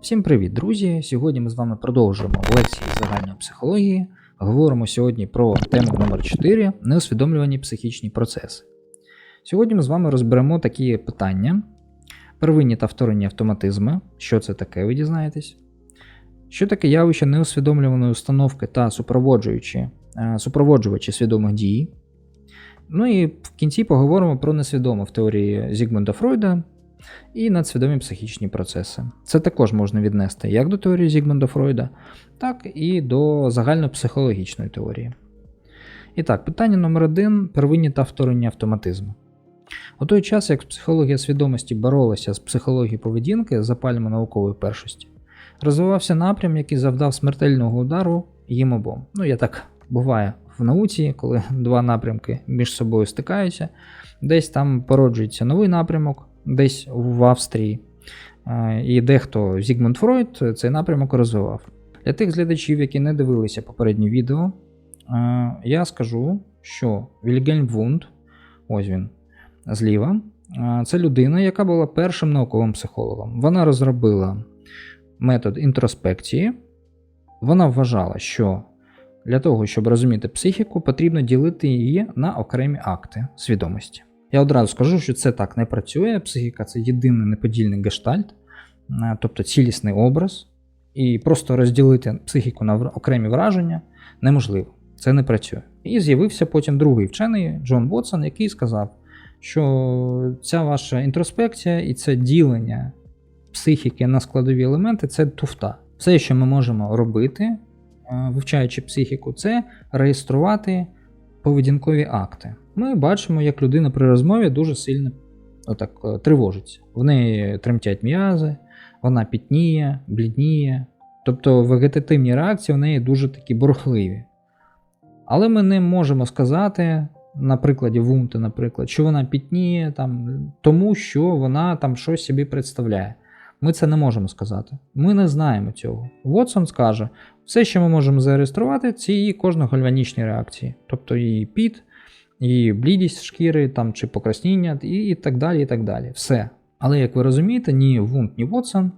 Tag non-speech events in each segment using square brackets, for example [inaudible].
Всім привіт, друзі! Сьогодні ми з вами продовжуємо лекції загальної психології. Говоримо сьогодні про тему номер 4 неусвідомлювані психічні процеси. Сьогодні ми з вами розберемо такі питання: первинні та вторинні автоматизми, що це таке, ви дізнаєтесь. Що таке явище неусвідомлюваної установки та супроводжуючі, е, супроводжувачі свідомих дій. Ну і в кінці поговоримо про несвідоме в теорії Зігмунда Фройда і надсвідомі психічні процеси. Це також можна віднести як до теорії Зігмунда Фройда, так і до загальнопсихологічної теорії. І так, питання номер один первинні та вторинні автоматизми. У той час, як психологія свідомості боролася з психологією поведінки запальними наукової першості, розвивався напрям, який завдав смертельного удару їм обом. Ну, я так буває в науці, коли два напрямки між собою стикаються, десь там породжується новий напрямок, десь в Австрії. Е, І дехто Зігмунд Фройд цей напрямок розвивав. Для тих глядачів, які не дивилися попереднє відео, е, я скажу, що Вільгельм Вунд, ось він зліва, е, це людина, яка була першим науковим психологом. Вона розробила метод інтроспекції. Вона вважала, що для того, щоб розуміти психіку, потрібно ділити її на окремі акти свідомості. Я одразу скажу, що це так не працює. Психіка це єдиний неподільний гештальт, е, тобто цілісний образ, і просто розділити психіку на окремі враження неможливо. Це не працює. І з'явився потім другий вчений Джон Вотсон, який сказав, що ця ваша інтроспекція і це ділення психіки на складові елементи це туфта. Все, що ми можемо робити, е, вивчаючи психіку, це реєструвати поведінкові акти. Ми бачимо, як людина при розмові дуже сильно отак, е, тривожиться. В неї тремтять м'язи, вона пітніє, блідніє. Тобто вегетативні реакції в неї дуже такі бурхливі. Але ми не можемо сказати, на прикладі Вунта, наприклад, що вона пітніє там, тому, що вона там щось собі представляє. Ми це не можемо сказати. Ми не знаємо цього. Вотсон скаже, все, що ми можемо зареєструвати, це її кожногальванічні реакції, тобто її піт, її блідість шкіри там, чи покрасніння, і, і так далі. і так далі. Все. Але як ви розумієте, ні Вунт, ні Вотсон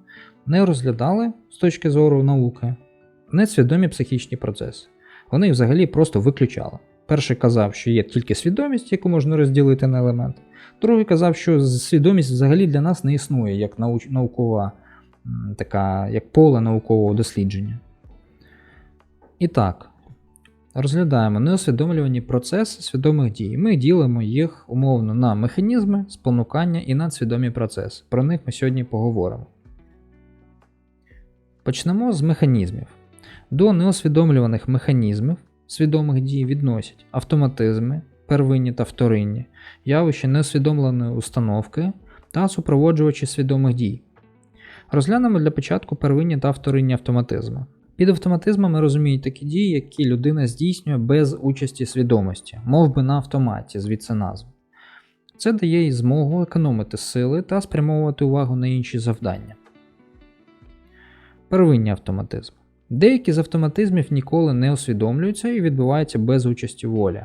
не розглядали з точки зору науки несвідомі психічні процеси. Вони взагалі просто виключали. Перший казав, що є тільки свідомість, яку можна розділити на елементи. Другий казав, що свідомість взагалі для нас не існує як науч... наукова, така, як поле наукового дослідження. І так, розглядаємо неусвідомлювані процеси свідомих дій. Ми ділимо їх умовно на механізми, спонукання і надсвідомі процеси. Про них ми сьогодні поговоримо. Почнемо з механізмів. До неусвідомлюваних механізмів свідомих дій відносять автоматизми, первинні та вторинні, явище неусвідомленої установки та супроводжувачі свідомих дій. Розглянемо для початку первинні та вторинні автоматизми. Під автоматизмами розуміють такі дії, які людина здійснює без участі свідомості, мов би на автоматі, звідси назва. Це дає їй змогу економити сили та спрямовувати увагу на інші завдання. Первинні автоматизми. Деякі з автоматизмів ніколи не усвідомлюються і відбуваються без участі волі.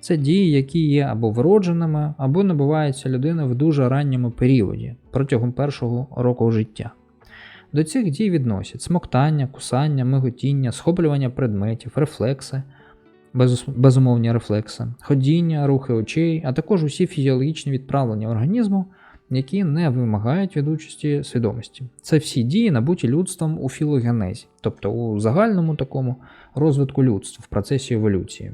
Це дії, які є або вродженими, або набуваються людина в дуже ранньому періоді протягом першого року життя. До цих дій відносять смоктання, кусання, миготіння, схоплювання предметів, рефлекси, безумовні рефлекси, ходіння, рухи очей, а також усі фізіологічні відправлення організму, які не вимагають від участі свідомості. Це всі дії, набуті людством у філогенезі, тобто у загальному такому розвитку людства в процесі еволюції.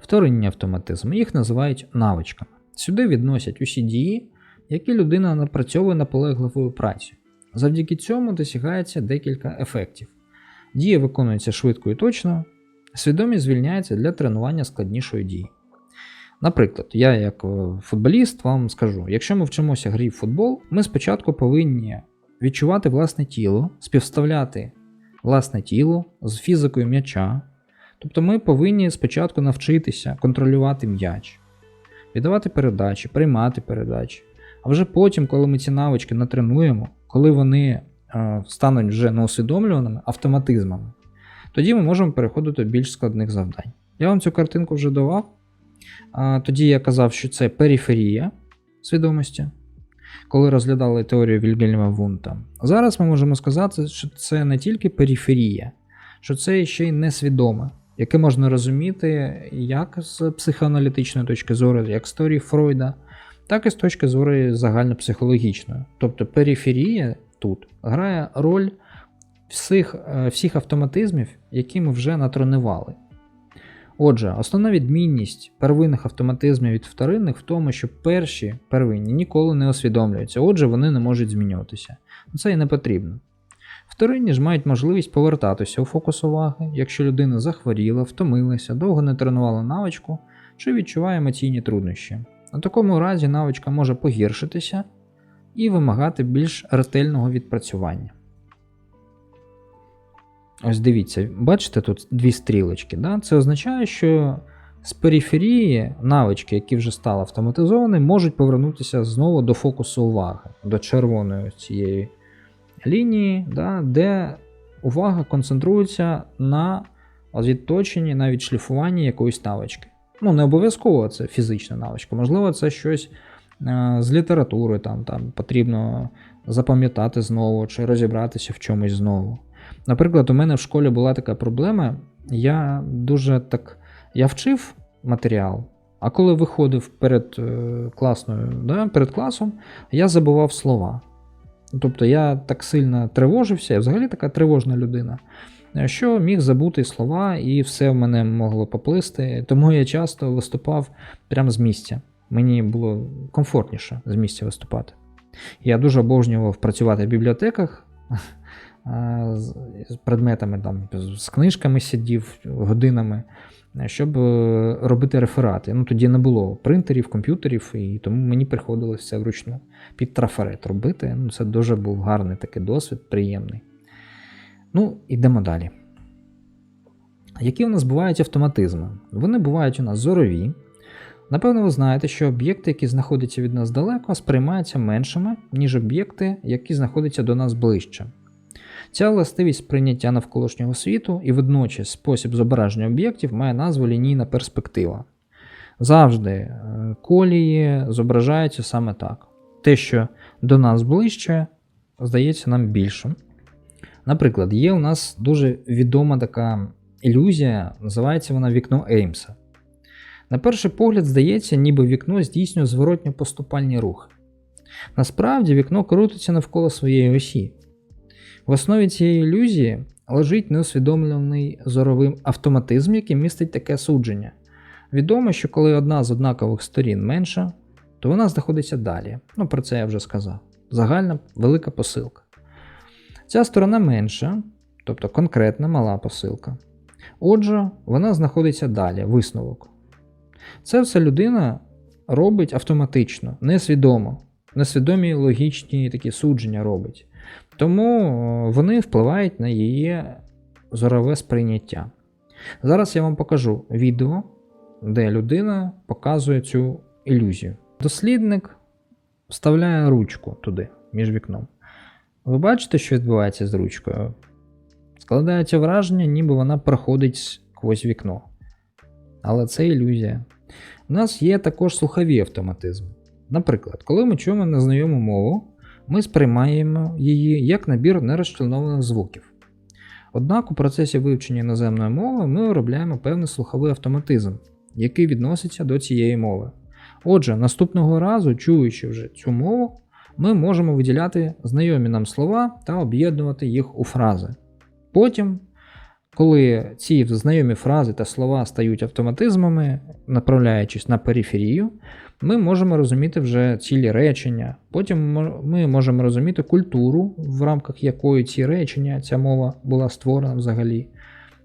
Вторинні автоматизми їх називають навичками. Сюди відносять усі дії, які людина напрацьовує наполегливою працею. Завдяки цьому досягається декілька ефектів. Дія виконується швидко і точно, свідомість звільняється для тренування складнішої дії. Наприклад, я, як е, футболіст, вам скажу: якщо ми вчимося грі в футбол, ми спочатку повинні відчувати власне тіло, співставляти власне тіло з фізикою м'яча. Тобто ми повинні спочатку навчитися контролювати м'яч, віддавати передачі, приймати передачі. А вже потім, коли ми ці навички натренуємо, коли вони е, стануть вже неусвідомлюваними автоматизмами, тоді ми можемо переходити до більш складних завдань. Я вам цю картинку вже давав. Тоді я казав, що це периферія свідомості. коли розглядали теорію Вільгельма Вунта. Зараз ми можемо сказати, що це не тільки периферія, що це ще й несвідоме, яке можна розуміти як з психоаналітичної точки зору, як з теорії Фройда, так і з точки зору загальнопсихологічної. Тобто периферія тут грає роль всіх, е, всіх автоматизмів, які ми вже натронували. Отже, основна відмінність первинних автоматизмів від вторинних в тому, що перші первинні ніколи не усвідомлюються, отже, вони не можуть змінюватися. Це і не потрібно. Вторинні ж мають можливість повертатися у фокус уваги, якщо людина захворіла, втомилася, довго не тренувала навичку чи відчуває емоційні труднощі. У такому разі навичка може погіршитися і вимагати більш ретельного відпрацювання. Ось дивіться, бачите тут дві стрілочки. Да? Це означає, що з периферії навички, які вже стали автоматизовані, можуть повернутися знову до фокусу уваги, до червоної цієї лінії, да? де увага концентрується на відточенні, на відшліфуванні якоїсь навички. Ну, не обов'язково це фізична навичка, можливо, це щось е, з літератури, там, там потрібно запам'ятати знову чи розібратися в чомусь знову. Наприклад, у мене в школі була така проблема. Я дуже так. Я вчив матеріал, а коли виходив перед е, класною, да, перед класом, я забував слова. Тобто я так сильно тривожився, я взагалі така тривожна людина, що міг забути слова, і все в мене могло поплисти. Тому я часто виступав прямо з місця. Мені було комфортніше з місця виступати. Я дуже обожнював працювати в бібліотеках [laughs] з предметами, там, з книжками сидів годинами, щоб е, робити реферати. Ну, Тоді не було принтерів, комп'ютерів, і тому мені приходилось все вручну під трафарет робити. Ну, Це дуже був гарний такий досвід, приємний. Ну, ідемо далі. Які у нас бувають автоматизми? Вони бувають у нас зорові. Напевно, ви знаєте, що об'єкти, які знаходяться від нас далеко, сприймаються меншими, ніж об'єкти, які знаходяться до нас ближче. Ця властивість сприйняття навколишнього світу і водночас спосіб зображення об'єктів має назву лінійна перспектива. Завжди е, колії зображаються саме так. Те, що до нас ближче, здається нам більшим. Наприклад, є у нас дуже відома така ілюзія, називається вона вікно Еймса. На перший погляд, здається, ніби вікно здійснює зворотньо поступальні рухи. Насправді, вікно крутиться навколо своєї осі. В основі цієї ілюзії лежить неусвідомлений зоровим автоматизм, який містить таке судження. Відомо, що коли одна з однакових сторін менша, то вона знаходиться далі. Ну, про це я вже сказав. Загальна велика посилка. Ця сторона менша, тобто конкретна мала посилка. Отже, вона знаходиться далі, висновок. Це все людина робить автоматично, несвідомо. Несвідомі логічні такі судження робить. Тому е, вони впливають на її зорове сприйняття. Зараз я вам покажу відео, де людина показує цю ілюзію. Дослідник вставляє ручку туди, між вікном. Ви бачите, що відбувається з ручкою? Складається враження, ніби вона проходить крізь вікно. Але це ілюзія. У нас є також слухові автоматизми. Наприклад, коли ми чуємо незнайому мову, ми сприймаємо її як набір нерозчленованих звуків. Однак у процесі вивчення іноземної мови ми виробляємо певний слуховий автоматизм, який відноситься до цієї мови. Отже, наступного разу, чуючи вже цю мову, ми можемо виділяти знайомі нам слова та об'єднувати їх у фрази. Потім, коли ці знайомі фрази та слова стають автоматизмами, направляючись на периферію, ми можемо розуміти вже цілі речення. Потім ми можемо розуміти культуру, в рамках якої ці речення, ця мова була створена взагалі.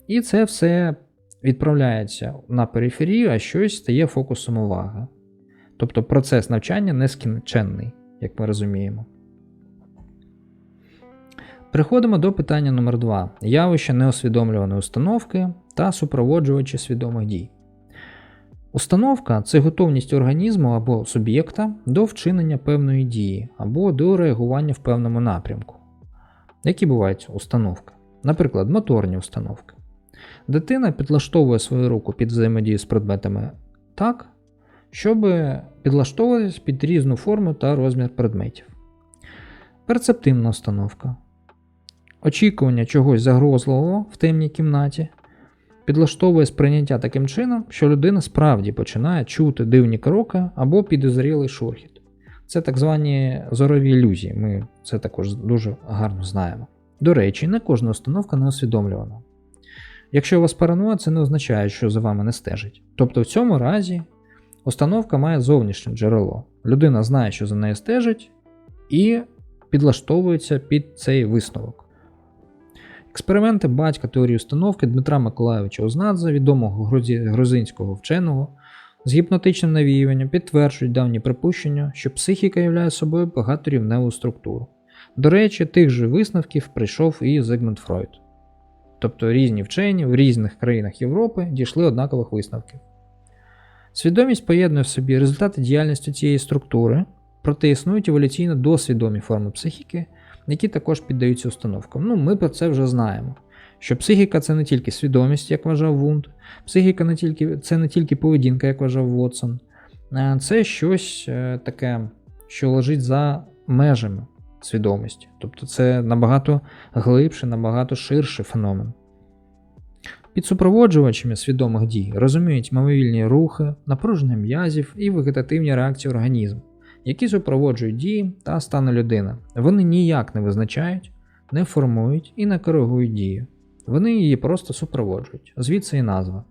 І це все відправляється на периферію, а щось стає фокусом уваги. Тобто процес навчання нескінченний, як ми розуміємо. Переходимо до питання номер 2 явище неосвідомлюваної установки та супроводжувачі свідомих дій. Установка це готовність організму або суб'єкта до вчинення певної дії або до реагування в певному напрямку. Які бувають установки? Наприклад, моторні установки. Дитина підлаштовує свою руку під взаємодію з предметами так, щоб підлаштовуватись під різну форму та розмір предметів. Перцептивна установка. Очікування чогось загрозливого в темній кімнаті підлаштовує сприйняття таким чином, що людина справді починає чути дивні кроки або підозрілий шурхіт. Це так звані зорові ілюзії, ми це також дуже гарно знаємо. До речі, не кожна установка не усвідомлювана. Якщо у вас параноя, це не означає, що за вами не стежить. Тобто в цьому разі установка має зовнішнє джерело. Людина знає, що за нею стежить, і підлаштовується під цей висновок. Експерименти батька теорії установки Дмитра Миколайовича Ознадзе, відомого грузинського вченого, з гіпнотичним навіюванням підтверджують давні припущення, що психіка являє собою багаторівневу структуру. До речі, тих же висновків прийшов і Зигмунд Фройд. Тобто різні вчені в різних країнах Європи дійшли однакових висновків. Свідомість поєднує в собі результати діяльності цієї структури, проте існують еволюційно досвідомі форми психіки, які також піддаються установкам. Ну, ми про це вже знаємо. Що психіка це не тільки свідомість, як вважав Вунд, психіка не тільки, це не тільки поведінка, як вважав Вотсон, Е, це щось е, таке, що лежить за межами свідомості. Тобто це набагато глибший, набагато ширший феномен. Під супроводжувачами свідомих дій розуміють мимовільні рухи, напруження м'язів і вегетативні реакції організму, які супроводжують дії та стани людини. Вони ніяк не визначають, не формують і не коригують дію. Вони її просто супроводжують, звідси і назва.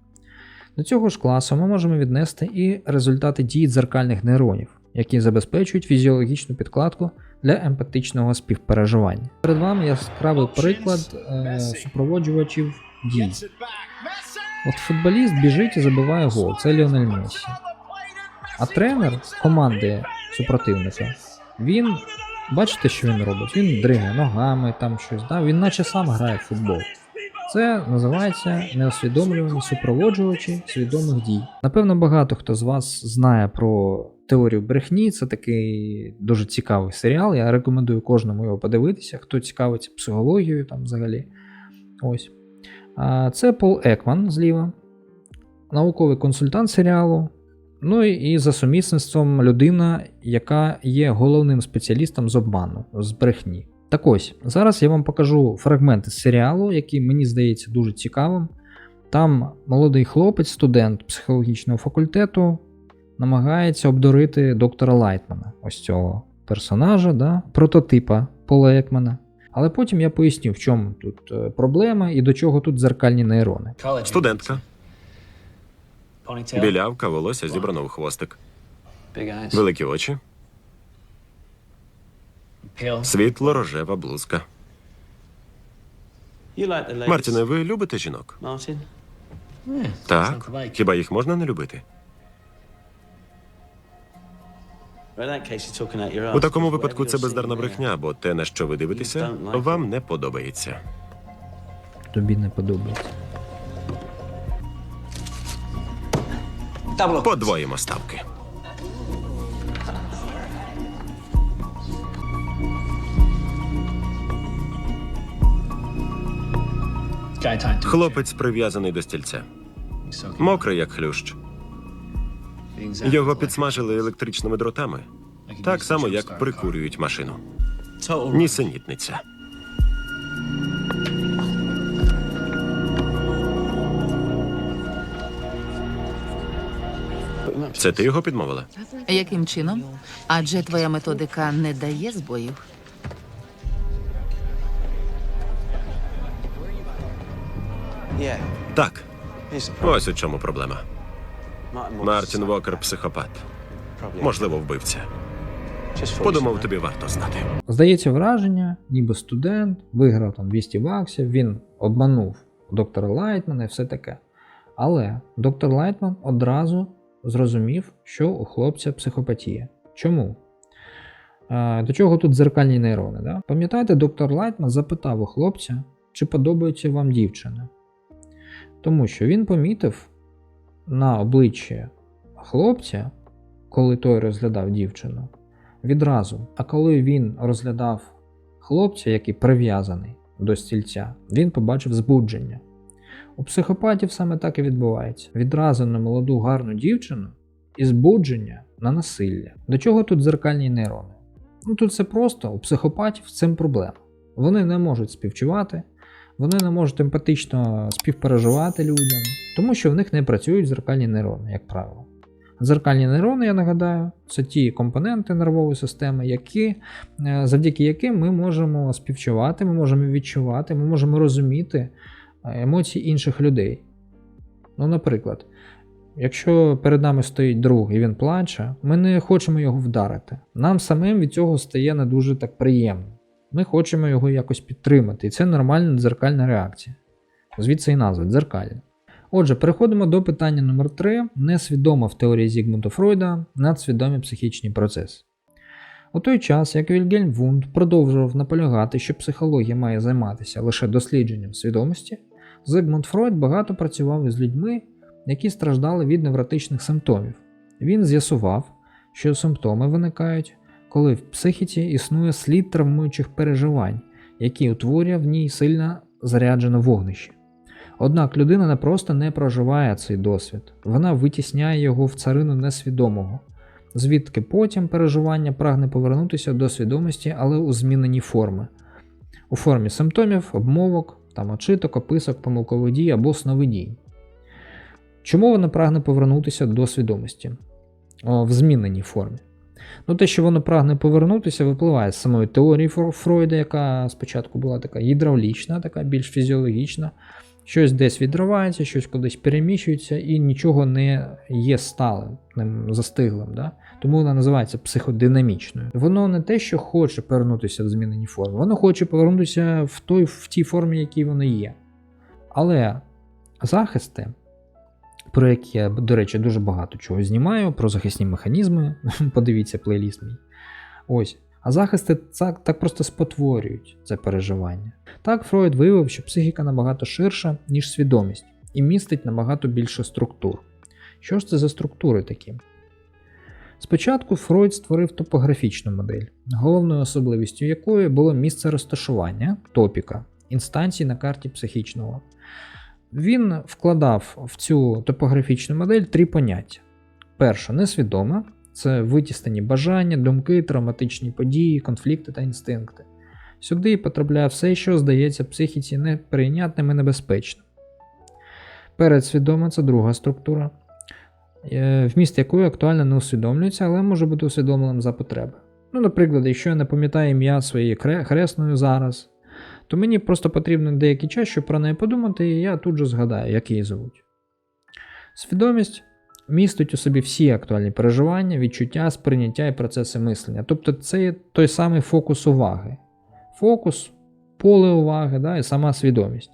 До цього ж класу ми можемо віднести і результати дій дзеркальних нейронів, які забезпечують фізіологічну підкладку для емпатичного співпереживання. Перед вами яскравий приклад е, супроводжувачів дій. От футболіст біжить і забиває гол, це Ліонель Мессі. А тренер команди супротивника, він, бачите, що він робить? Він дригає ногами, там щось, да? він наче сам грає в футбол. Це називається неосвідомлювані супроводжувачі свідомих дій. Напевно, багато хто з вас знає про теорію брехні. Це такий дуже цікавий серіал. Я рекомендую кожному його подивитися, хто цікавиться психологією там взагалі. Ось. Це Пол Екман зліва, науковий консультант серіалу. Ну і за сумісництвом людина, яка є головним спеціалістом з обману, з брехні. Так ось, зараз я вам покажу фрагменти з серіалу, який мені здається дуже цікавим. Там молодий хлопець, студент психологічного факультету, намагається обдурити доктора Лайтмана, ось цього персонажа, да, прототипа Пола Екмана. Але потім я поясню, в чому тут е, проблема і до чого тут дзеркальні нейрони. Студентка. Білявка, волосся зібрано в хвостик. Великі очі, світло рожева блузка. Мартіне, ви любите жінок? Мартін? Так. Хіба їх можна не любити? У такому випадку це бездарна брехня, бо те, на що ви дивитеся, вам не подобається. Тобі не подобається. Подвоїмо ставки. Хлопець прив'язаний до стільця. Мокрий, як хлющ. Його підсмажили електричними дротами, так само, як прикурюють машину. Нісенітниця. Це ти його підмовила? Яким чином? Адже твоя методика не дає збоїв. Так. Ось у чому проблема. Мартін Вокер психопат. Можливо, вбивця. Подумав, тобі варто знати. Здається враження, ніби студент, виграв там 200 баксів, він обманув доктора Лайтмана і все таке. Але доктор Лайтман одразу зрозумів, що у хлопця психопатія. Чому? До чого тут дзеркальні нейрони? Да? Пам'ятаєте, доктор Лайтман запитав у хлопця, чи подобається вам дівчина. Тому що він помітив на обличчі хлопця, коли той розглядав дівчину, відразу. А коли він розглядав хлопця, який прив'язаний до стільця, він побачив збудження. У психопатів саме так і відбувається. Відразу на молоду гарну дівчину і збудження на насилля. До чого тут дзеркальні нейрони? Ну тут все просто, у психопатів з цим проблема. Вони не можуть співчувати, вони не можуть емпатично співпереживати людям, тому що в них не працюють дзеркальні нейрони, як правило. Дзеркальні нейрони, я нагадаю, це ті компоненти нервової системи, які, е, завдяки яким ми можемо співчувати, ми можемо відчувати, ми можемо розуміти е, емоції інших людей. Ну, наприклад, якщо перед нами стоїть друг і він плаче, ми не хочемо його вдарити. Нам самим від цього стає не дуже так приємно. Ми хочемо його якось підтримати, і це нормальна дзеркальна реакція. Звідси і назва дзеркальна. Отже, переходимо до питання номер 3 несвідомо в теорії Зігмунда Фройда надсвідомі психічні процеси. У той час, як Вільгельм Вунд продовжував наполягати, що психологія має займатися лише дослідженням свідомості, Зигмунд Фройд багато працював із людьми, які страждали від невротичних симптомів. Він з'ясував, що симптоми виникають, коли в психіці існує слід травмуючих переживань, які утворює в ній сильно заряджене вогнище. Однак людина не просто не проживає цей досвід, вона витісняє його в царину несвідомого, звідки потім переживання прагне повернутися до свідомості, але у зміненій форми, у формі симптомів, обмовок, там очиток, описок, помилкових дій або сновидінь. Чому вона прагне повернутися до свідомості О, в зміненій формі? Ну, те, що воно прагне повернутися, випливає з самої теорії Фройда, яка спочатку була така гідравлічна, така більш фізіологічна. Щось десь відривається, щось кудись переміщується і нічого не є сталим, застиглим. Да? Тому вона називається психодинамічною. Воно не те, що хоче повернутися в змінені форми, воно хоче повернутися в, той, в тій формі, якій воно є. Але захисти, про які я, до речі, дуже багато чого знімаю, про захисні механізми, [laughs] подивіться плейліст мій. Ось. А захисти так, так просто спотворюють це переживання. Так, Фройд виявив, що психіка набагато ширша, ніж свідомість, і містить набагато більше структур. Що ж це за структури такі? Спочатку Фройд створив топографічну модель, головною особливістю якої було місце розташування топіка інстанцій на карті психічного. Він вкладав в цю топографічну модель три поняття: перше несвідоме це витіснені бажання, думки, травматичні події, конфлікти та інстинкти. Сюди потрапляє все, що здається психіці неприйнятним і небезпечним. Передсвідоме це друга структура, е, вміст якої актуально не усвідомлюється, але може бути усвідомленим за потреби. Ну, наприклад, якщо я не пам'ятаю ім'я своєї хре- хресної зараз, то мені просто потрібно деякий час, щоб про неї подумати, і я тут же згадаю, як її звуть. Свідомість містить у собі всі актуальні переживання, відчуття, сприйняття і процеси мислення. Тобто це є той самий фокус уваги. Фокус, поле уваги да, і сама свідомість.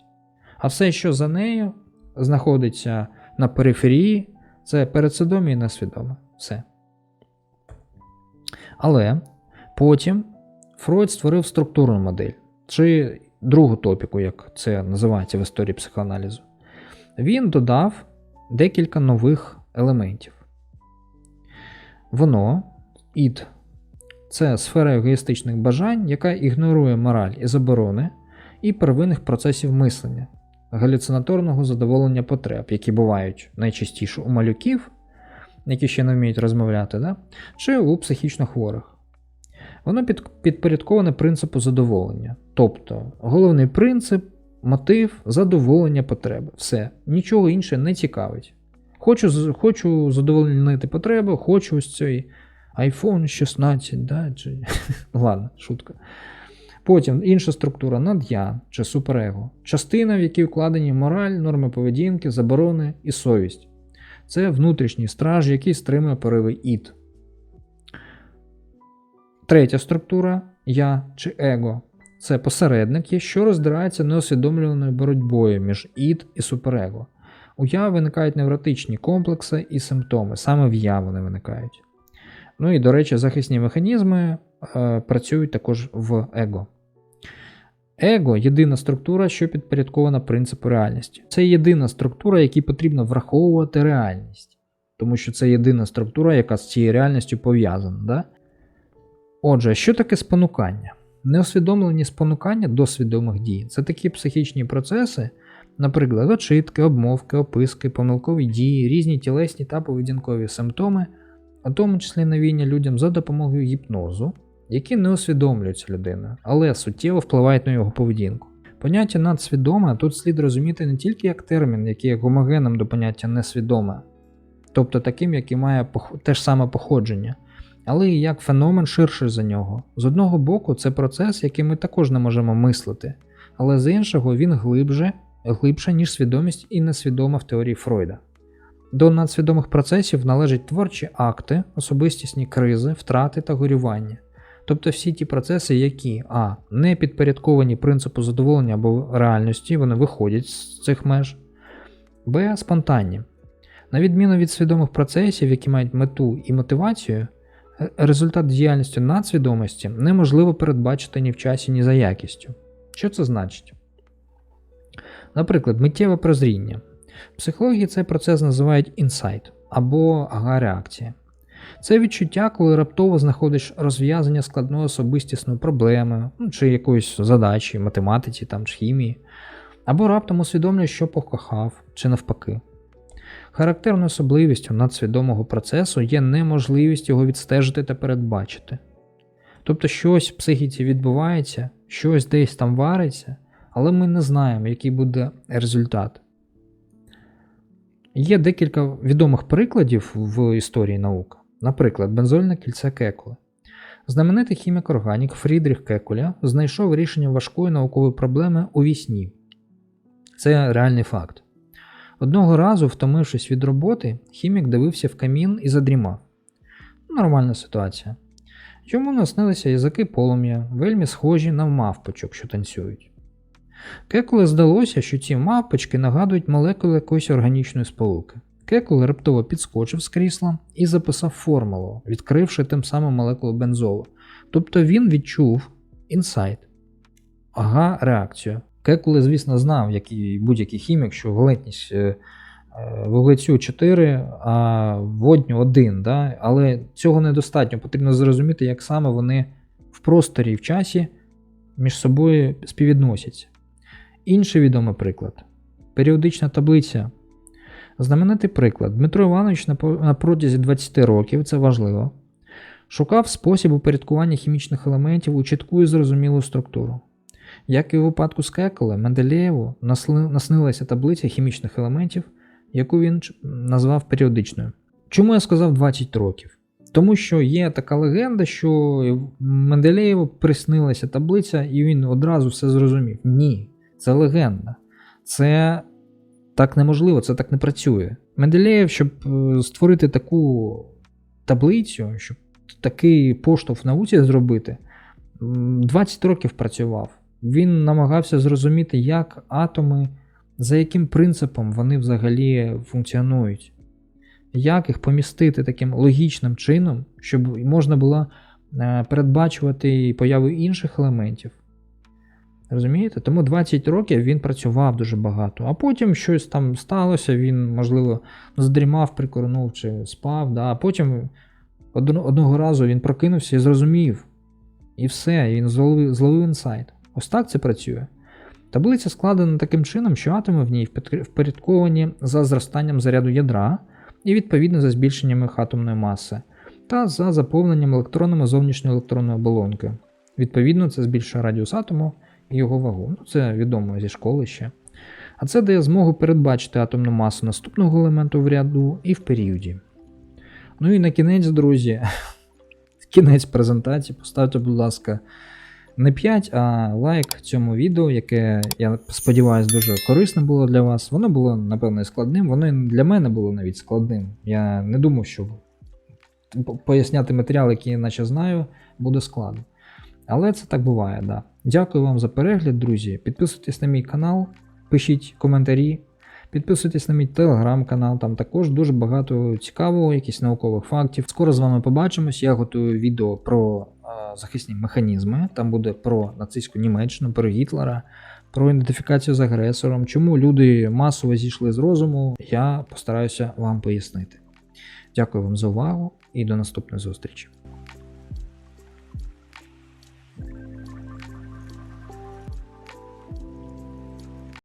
А все, що за нею знаходиться на периферії, це передсвідоме і несвідоме. Все. Але потім Фройд створив структурну модель, чи другу топіку, як це називається в історії психоаналізу. Він додав декілька нових елементів. Воно, ід, це сфера егоїстичних бажань, яка ігнорує мораль і заборони і первинних процесів мислення, галюцинаторного задоволення потреб, які бувають найчастіше у малюків, які ще не вміють розмовляти, да? чи у психічно хворих. Воно підпорядковане принципу задоволення. Тобто, головний принцип, мотив задоволення потреби. Все, нічого інше не цікавить. Хочу, хочу задовольнити потребу, хочу ось цей iPhone 16, да? чи... [laughs] ладно, шутка. Потім інша структура над'я чи суперего, частина, в якій вкладені мораль, норми поведінки, заборони і совість. Це внутрішній страж, який стримує пориви ід. Третя структура я чи его. Це посередники, що роздираються неусвідомленою боротьбою між ід і суперего. У виникають невротичні комплекси і симптоми, саме в я вони виникають. Ну і, до речі, захисні механізми е, працюють також в его. Его єдина структура, що підпорядкована принципу реальності. Це єдина структура, якій потрібно враховувати реальність, тому що це єдина структура, яка з цією реальністю пов'язана. Да? Отже, що таке спонукання? Неусвідомлені спонукання до свідомих дій це такі психічні процеси, Наприклад, очитки, обмовки, описки, помилкові дії, різні тілесні та поведінкові симптоми, у тому числі навіння людям за допомогою гіпнозу, які не усвідомлюються людиною, але суттєво впливають на його поведінку. Поняття надсвідоме тут слід розуміти не тільки як термін, який є гомогеном до поняття несвідоме, тобто таким, який має те ж саме походження, але і як феномен ширший за нього. З одного боку, це процес, який ми також не можемо мислити, але з іншого він глибше, глибше ніж свідомість і несвідома в теорії Фройда. До надсвідомих процесів належать творчі акти, особистісні кризи, втрати та горювання. Тобто всі ті процеси, які а. не підпорядковані принципу задоволення або реальності, вони виходять з цих меж, б. спонтанні. На відміну від свідомих процесів, які мають мету і мотивацію, результат діяльності надсвідомості неможливо передбачити ні в часі, ні за якістю. Що це значить? Наприклад, миттєве прозріння. В психології цей процес називають інсайт або ага-реакція. Це відчуття, коли раптово знаходиш розв'язання складної особистісної проблеми, ну, чи якоїсь задачі, математиці там, чи хімії, або раптом усвідомлюєш, що покохав, чи навпаки. Характерною особливістю надсвідомого процесу є неможливість його відстежити та передбачити. Тобто щось в психіці відбувається, щось десь там вариться, але ми не знаємо, який буде результат. Є декілька відомих прикладів в історії науки. Наприклад, бензольне кільце Кекуля. Знаменитий хімік-органік Фрідріх Кекуля знайшов рішення важкої наукової проблеми у вісні. Це реальний факт. Одного разу, втомившись від роботи, хімік дивився в камін і задрімав. Нормальна ситуація. Йому наснилися язики полум'я, вельми схожі на мавпочок, що танцюють. Кекуле здалося, що ці мавпочки нагадують молекули якоїсь органічної сполуки. Кекуле раптово підскочив з крісла і записав формулу, відкривши тим самим молекулу бензолу. Тобто він відчув інсайт. Ага, реакцію. Кекуле, звісно, знав, як і будь-який хімік, що валентність е, е, вуглецю 4, а водню 1. Да? Але цього недостатньо. Потрібно зрозуміти, як саме вони в просторі і в часі між собою співвідносяться. Інший відомий приклад періодична таблиця. Знаменитий приклад. Дмитро Іванович на протязі 20 років, це важливо, шукав спосіб упорядкування хімічних елементів у чітку і зрозумілу структуру. Як і у випадку з Кекелем, Менделєєву наснилася таблиця хімічних елементів, яку він назвав періодичною. Чому я сказав 20 років? Тому що є така легенда, що Менделєєву приснилася таблиця, і він одразу все зрозумів. Ні, це легенда. Це так неможливо, це так не працює. Менделєєв, щоб е, створити таку таблицю, щоб такий поштовх в науці зробити, 20 років працював. Він намагався зрозуміти, як атоми, за яким принципом вони взагалі функціонують, як їх помістити таким логічним чином, щоб можна було е, передбачувати і появу інших елементів. Розумієте? Тому 20 років він працював дуже багато, а потім щось там сталося, він, можливо, задрімав, прикорнув чи спав, да? а потім одного разу він прокинувся і зрозумів. І все, він зловив інсайт. Ось так це працює. Таблиця складена таким чином, що атоми в ній впорядковані за зростанням заряду ядра і відповідно за збільшенням їх атомної маси, та за заповненням електронами зовнішньої електронної оболонки. Відповідно, це збільшує радіус атому і його вагу. Ну, це відомо зі школи ще. А це дає змогу передбачити атомну масу наступного елементу в ряду і в періоді. Ну і на кінець, друзі, [laughs] кінець презентації. Поставте, будь ласка, не 5, а лайк цьому відео, яке, я сподіваюся, дуже корисне було для вас. Воно було, напевно, складним. Воно і для мене було навіть складним. Я не думав, що поясняти матеріал, який я наче знаю, буде складно. Але це так буває, да. Дякую вам за перегляд, друзі. Підписуйтесь на мій канал, пишіть коментарі, підписуйтесь на мій телеграм-канал, там також дуже багато цікавого, якихось наукових фактів. Скоро з вами побачимось. Я готую відео про захисні механізми. Там буде про нацистську Німеччину, про Гітлера, про ідентифікацію з агресором. Чому люди масово зійшли з розуму, я постараюся вам пояснити. Дякую вам за увагу і до наступної зустрічі.